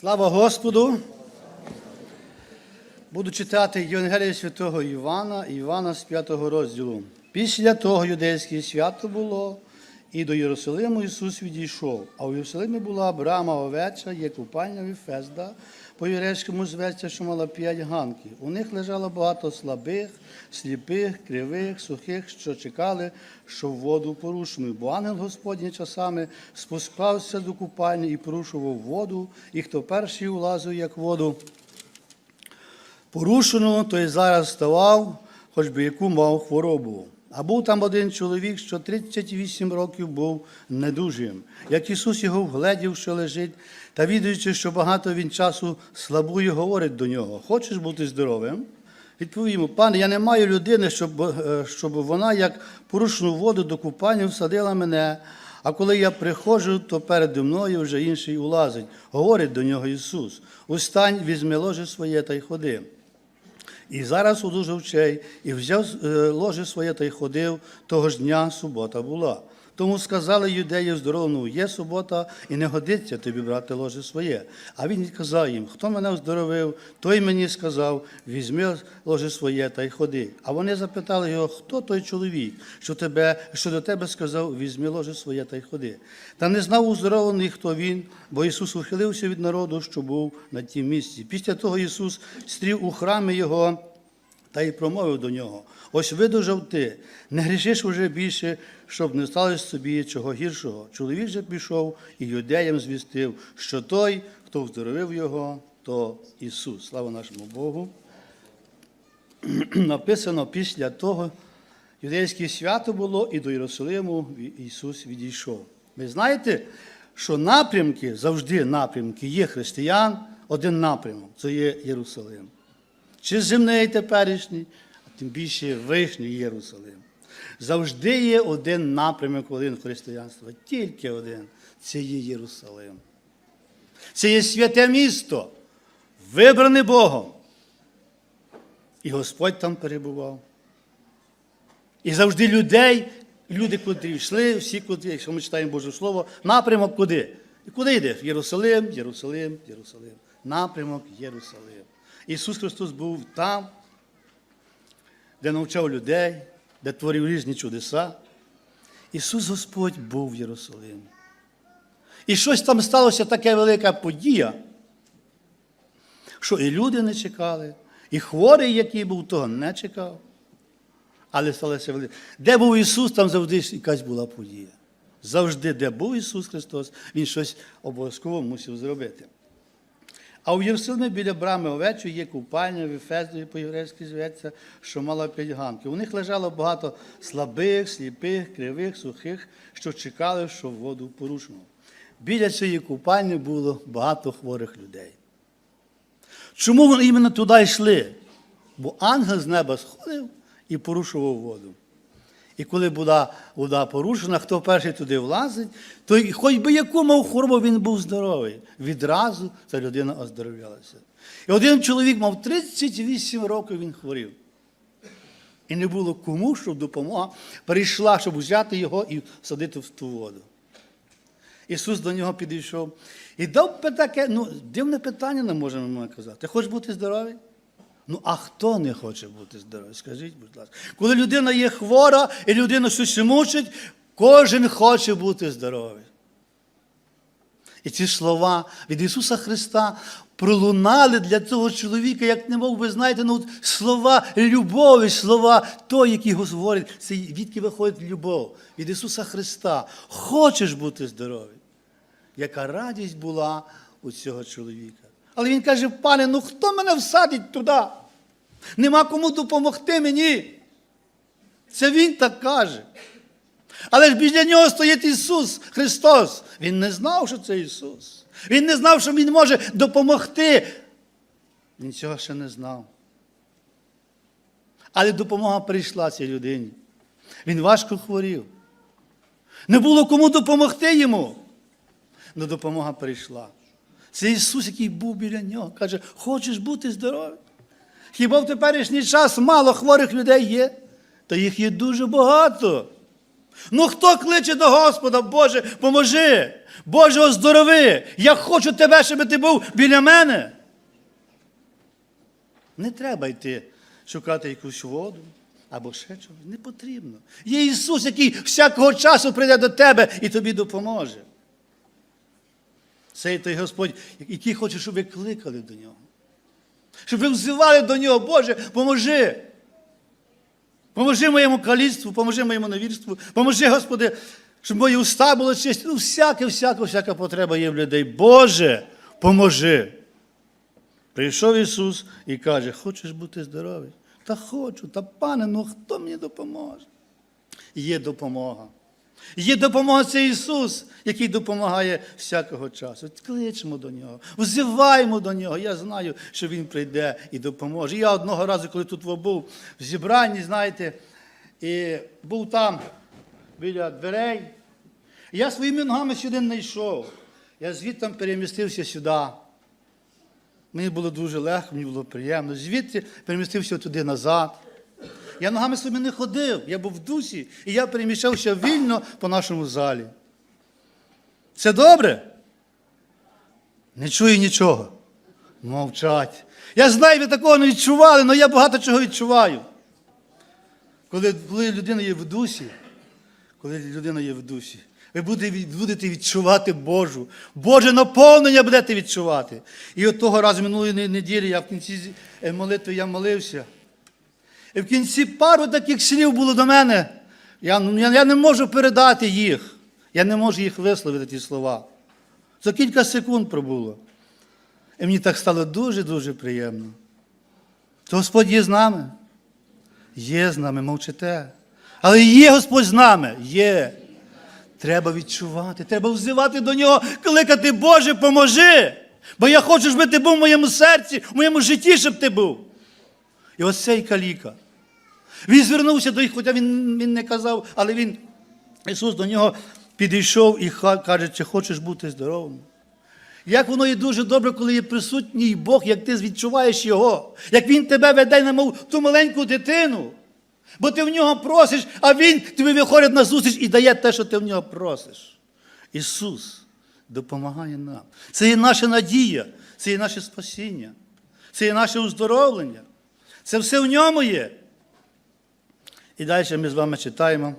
Слава Господу! Буду читати Євангелія святого Івана, Івана з 5 розділу. Після того юдейське свято було, і до Єрусалиму Ісус відійшов. А у Єрусалимі була брама овеча, є купальня Віфезда, по єврейському зветься, що мала п'ять ганків. У них лежало багато слабих, сліпих, кривих, сухих, що чекали, що воду порушену. Бо ангел Господній часами спускався до купальні і порушував воду, і хто перший улазив, як воду, порушену, той зараз ставав, хоч би яку мав хворобу. А був там один чоловік, що 38 років був недужим. Як Ісус його вгледів, що лежить, та відаючи, що багато він часу слабує, говорить до нього: Хочеш бути здоровим? Відповів йому, пане, я не маю людини, щоб, е, щоб вона, як порушену воду до купання, всадила мене. А коли я приходжу, то переді мною вже інший улазить. Говорить до нього Ісус: Устань, візьми ложе своє та й ходи. І зараз одужав чей, і взяв е, ложе своє та й ходив, того ж дня субота була. Тому сказали юдеї здоровну, є субота, і не годиться тобі брати ложе своє. А він казав їм, хто мене оздоровив, той мені сказав, візьми ложе своє та й ходи. А вони запитали його, хто той чоловік, що, тебе, що до тебе сказав, візьми ложе своє та й ходи. Та не знав уздоровлений, хто він, бо Ісус ухилився від народу, що був на тім місці. Після того Ісус стрів у храмі його та й промовив до нього: ось видужав ти, не грішиш уже більше, щоб не сталося собі чого гіршого. Чоловік же пішов і юдеям звістив, що той, хто вздоровив його, то Ісус. Слава нашому Богу. Написано після того, юдейське свято було, і до Єрусалиму Ісус відійшов. Ви знаєте, що напрямки, завжди напрямки є християн, один напрямок це є Єрусалим. Чи земний теперішній, а тим більше вишній Єрусалим. Завжди є один напрямок, один християнства, тільки один це є Єрусалим. Це є святе місто, вибране Богом. І Господь там перебував. І завжди людей, люди, котрі йшли, всі, котрі, якщо ми читаємо Боже Слово, напрямок куди? І куди йде? Єрусалим, Єрусалим, Єрусалим. Напрямок Єрусалим. Ісус Христос був там, де навчав людей, де творив різні чудеса. Ісус Господь був в Єрусалимі. І щось там сталося таке велика подія, що і люди не чекали, і хворий, який був, того не чекав. Але сталося велике. Де був Ісус, там завжди якась була подія. Завжди, де був Ісус Христос, Він щось обов'язково мусив зробити. А у Єрусалимі біля брами овечої є купальня, в Віфездові по-єврейськи зветься, що мала п'ять ганків. У них лежало багато слабих, сліпих, кривих, сухих, що чекали, що воду порушено. Біля цієї купальні було багато хворих людей. Чому вони іменно туди йшли? Бо ангел з неба сходив і порушував воду. І коли була вода порушена, хто перший туди влазить, то хоч би яку мав хворобу, він був здоровий. Відразу ця людина оздоровлялася. І один чоловік мав 38 років, він хворів. І не було кому, щоб допомога прийшла, щоб взяти його і садити в ту воду. Ісус до нього підійшов і дав таке, ну, дивне питання, не можемо казати. Ти хочеш бути здоровий? Ну, а хто не хоче бути здоровий? Скажіть, будь ласка. Коли людина є хвора і людина щось мучить, кожен хоче бути здоровий. І ці слова від Ісуса Христа пролунали для цього чоловіка, як не мов би, знаєте, ну, слова любові, слова той, який говорить, це відки виходить любов від Ісуса Христа. Хочеш бути здоровий? Яка радість була у цього чоловіка. Але він каже, пане, ну хто мене всадить туди? Нема кому допомогти мені. Це він так каже. Але ж біля нього стоїть Ісус Христос. Він не знав, що це Ісус. Він не знав, що Він може допомогти. Він цього ще не знав. Але допомога прийшла цій людині. Він важко хворів. Не було кому допомогти йому. Але допомога прийшла. Це Ісус, який був біля нього, каже, хочеш бути здоровим? Хіба в теперішній час мало хворих людей є? Та їх є дуже багато. Ну хто кличе до Господа, Боже, поможи, Боже, оздорови, я хочу тебе, щоб ти був біля мене. Не треба йти шукати якусь воду або ще чогось. Не потрібно. Є Ісус, який всякого часу прийде до тебе і тобі допоможе. Це той Господь, який хоче, щоб ви кликали до нього. Щоб ви взивали до нього, Боже, поможи. Поможи моєму каліцтву, поможи моєму невірству, поможи, Господи, щоб мої уста були чисті. Ну, всяке, всяка, всяка потреба є в людей. Боже, поможи. Прийшов Ісус і каже, хочеш бути здоровий? Та хочу, та пане, ну хто мені допоможе? Є допомога. Є допомога це Ісус, який допомагає всякого часу. От Кличемо до Нього, взиваємо до Нього. Я знаю, що Він прийде і допоможе. Я одного разу, коли тут був в зібранні, знаєте, і був там біля дверей. Я своїми ногами сюди не йшов. Я звідти перемістився сюди. Мені було дуже легко, мені було приємно. Звідти перемістився туди назад. Я ногами собі не ходив, я був в дусі, і я переміщався вільно по нашому залі. Це добре? Не чую нічого. Мовчать. Я знаю, ви такого не відчували, але я багато чого відчуваю. Коли, коли людина є в дусі, коли людина є в дусі, ви будете, відчувати Божу. Боже наповнення будете відчувати. І от того разу минулої неділі я в кінці е, молитви я молився. І в кінці пару таких слів було до мене. Я, ну, я, я не можу передати їх. Я не можу їх висловити, ті слова. За кілька секунд пробуло. І мені так стало дуже-дуже приємно. То Господь є з нами. Є з нами, мовчите. Але є Господь з нами. Є. Треба відчувати, треба взивати до нього, кликати, Боже, поможи. Бо я хочу, щоб ти був в моєму серці, в моєму житті, щоб ти був. І ось цей каліка. Він звернувся до їх, хоча він, він не казав, але він, Ісус до нього підійшов і каже, чи хочеш бути здоровим. Як воно є дуже добре, коли є присутній Бог, як ти відчуваєш Його, як Він тебе веде, немов ту маленьку дитину. Бо ти в нього просиш, а Він тобі виходить на зустріч і дає те, що ти в нього просиш. Ісус допомагає нам. Це є наша надія, це є наше спасіння, це є наше уздоровлення. Це все в ньому є. І далі ми з вами читаємо.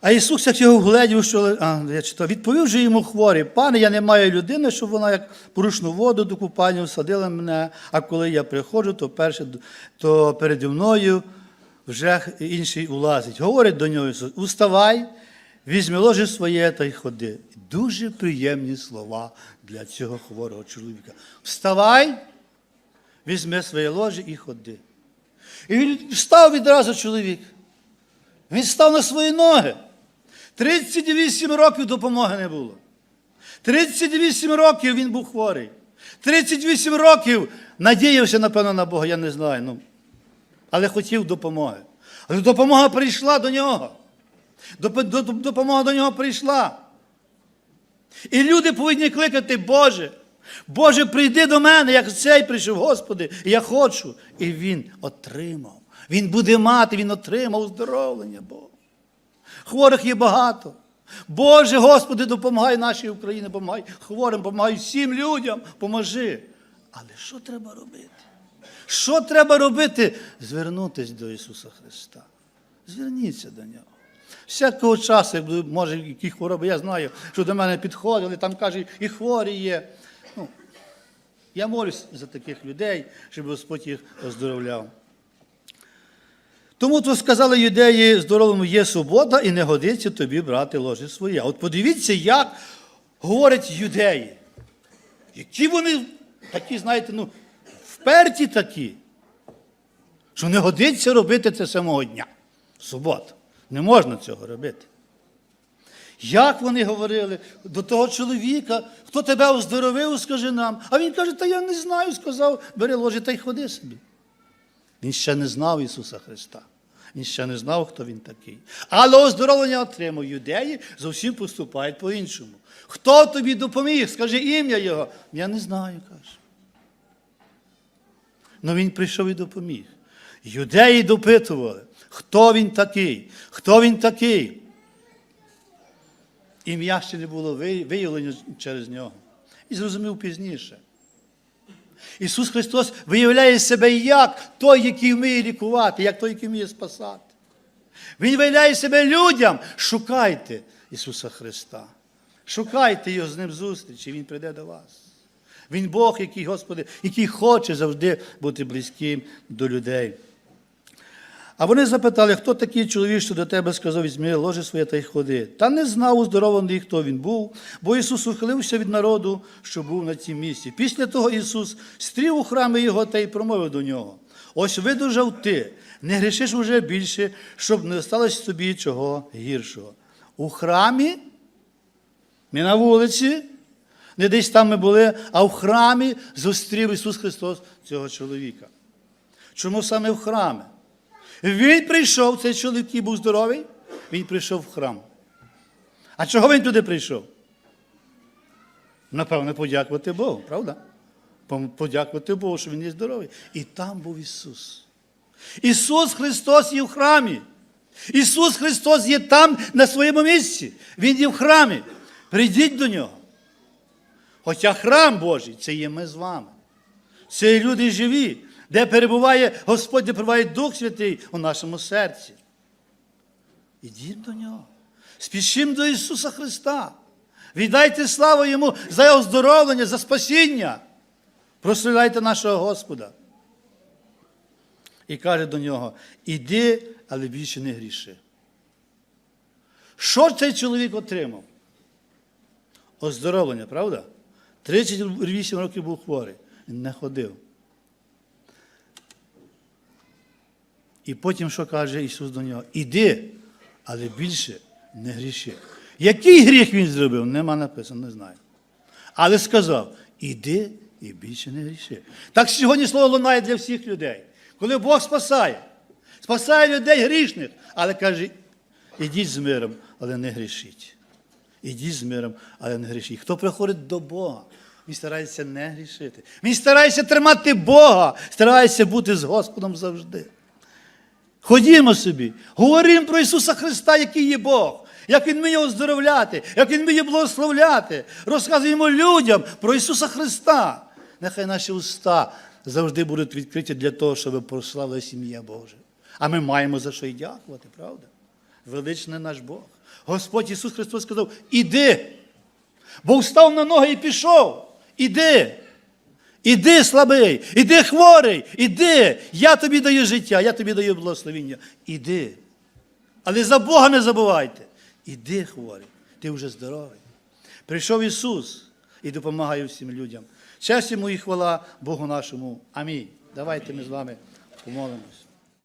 А Ісус, як його вгледів, що а, я читав, відповів же йому хворий, пане, я не маю людини, щоб вона як порушну воду до купання всадила мене, а коли я приходжу, то перше, то переді мною вже інший улазить. Говорить до нього Ісус, уставай, візьми ложе своє та й ходи. Дуже приємні слова для цього хворого чоловіка. Вставай, візьми своє ложе і ходи. І він встав відразу чоловік. Він став на свої ноги. 38 років допомоги не було. 38 років він був хворий. 38 років надіявся, напевно, на Бога, я не знаю. Ну, але хотів допомоги. Але допомога прийшла до нього. Доп- до- до- Допомога до нього прийшла. І люди повинні кликати, Боже, Боже, прийди до мене, як цей прийшов, Господи, я хочу. І він отримав. Він буде мати, він отримав оздоровлення Бога. Хворих є багато. Боже, Господи, допомагай нашій Україні, допомагай хворим, допомагай всім людям, поможи. Але що треба робити? Що треба робити? Звернутися до Ісуса Христа. Зверніться до Нього. Всякого часу, може, які хвороби, я знаю, що до мене підходили, там кажуть, і хворі є. Я молюсь за таких людей, щоб Господь їх оздоровляв. Тому то сказали юдеї, здоровому є субота і не годиться тобі брати ложе своє. От подивіться, як говорять юдеї. Які вони такі, знаєте, ну, вперті такі, що не годиться робити це самого дня. Субота. Не можна цього робити. Як вони говорили до того чоловіка, хто тебе оздоровив, скажи нам. А він каже, та я не знаю, сказав, бери ложе та й ходи собі. Він ще не знав Ісуса Христа. Він ще не знав, хто він такий. Але оздоровлення отримав. Юдеї зовсім поступають по-іншому. Хто тобі допоміг? Скажи ім'я Його. Я не знаю, каже. Ну він прийшов і допоміг. Юдеї допитували. Хто він такий? Хто він такий? Ім'я ще не було ви- виявлено через нього. І зрозумів пізніше. Ісус Христос виявляє себе як той, який вміє лікувати, як той, який вміє спасати. Він виявляє себе людям. Шукайте Ісуса Христа. Шукайте його з ним зустрічі, Він прийде до вас. Він Бог, який, Господи, який хоче завжди бути близьким до людей. А вони запитали, хто такий чоловік, що до тебе сказав, візьми ложе своє та й ходи. Та не знав уздоровлений, хто він був, бо Ісус ухилився від народу, що був на цім місці. Після того Ісус стрів у храмі його та й промовив до нього. Ось видужав ти, не грішиш уже більше, щоб не сталося тобі чого гіршого. У храмі, не на вулиці, не десь там ми були, а в храмі зустрів Ісус Христос цього чоловіка. Чому саме в храмі? Він прийшов, цей чоловік який був здоровий, він прийшов в храм. А чого він туди прийшов? Напевне, подякувати Богу, правда? Подякувати Богу, що він є здоровий. І там був Ісус. Ісус Христос є в храмі. Ісус Христос є там на своєму місці. Він є в храмі. Прийдіть до нього. Хоча храм Божий це є ми з вами. Це є люди живі, де перебуває Господь, де перебуває Дух Святий у нашому серці. Ідіть до нього. Спішимо до Ісуса Христа. Віддайте славу Йому за Його здоровлення, за спасіння. Прославляйте нашого Господа. І каже до нього: іди, але більше не гріши. Що цей чоловік отримав? Оздоровлення, правда? 38 років був хворий, він не ходив. І потім що каже Ісус до нього? Іди, але більше не гріши. Який гріх він зробив? Нема написано, не знаю. Але сказав: іди і більше не гріши. Так сьогодні слово лунає для всіх людей. Коли Бог спасає, спасає людей грішних, але каже, ідіть з миром, але не грішіть. Ідіть з миром, але не грішіть. Хто приходить до Бога, він старається не грішити. Він старається тримати Бога, старається бути з Господом завжди. Ходімо собі, говоримо про Ісуса Христа, який є Бог, як Він вміє оздоровляти, як Він вміє благословляти. Розказуємо людям про Ісуса Христа. Нехай наші уста завжди будуть відкриті для того, щоб прославила сім'я Божа. А ми маємо за що й дякувати, правда? Величний наш Бог. Господь Ісус Христос сказав: іди. Бог став на ноги і пішов. Іди. Іди слабий, іди хворий, іди. Я тобі даю життя, я тобі даю благословіння. Іди. Але за Бога не забувайте. Іди, хворий, ти вже здоровий. Прийшов Ісус і допомагає всім людям. Честь йому і хвала Богу нашому. Амінь. Давайте ми з вами помолимось.